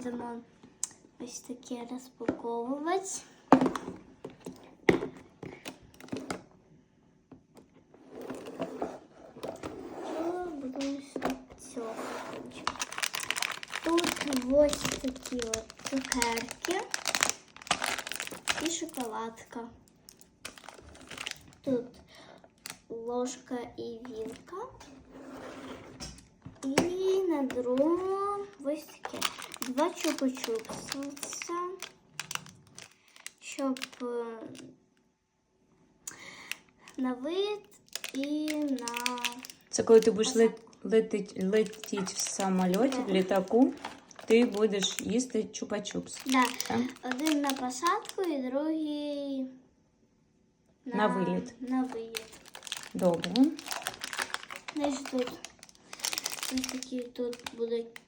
будемо ось таке розпаковувати. Що будемо з цього почати? Тут ось такі от цукерки і шоколадка. Тут ложка і вілка. І на другому ось таке. Щоб е, на вид і на Це коли ти будеш лет, летить, летіть в самольоті, в літаку, ти будеш їсти чупа-чупс. да, Так? один на посадку і другий На виліт. На виліт. Добре. Значить тут ось такі тут будуть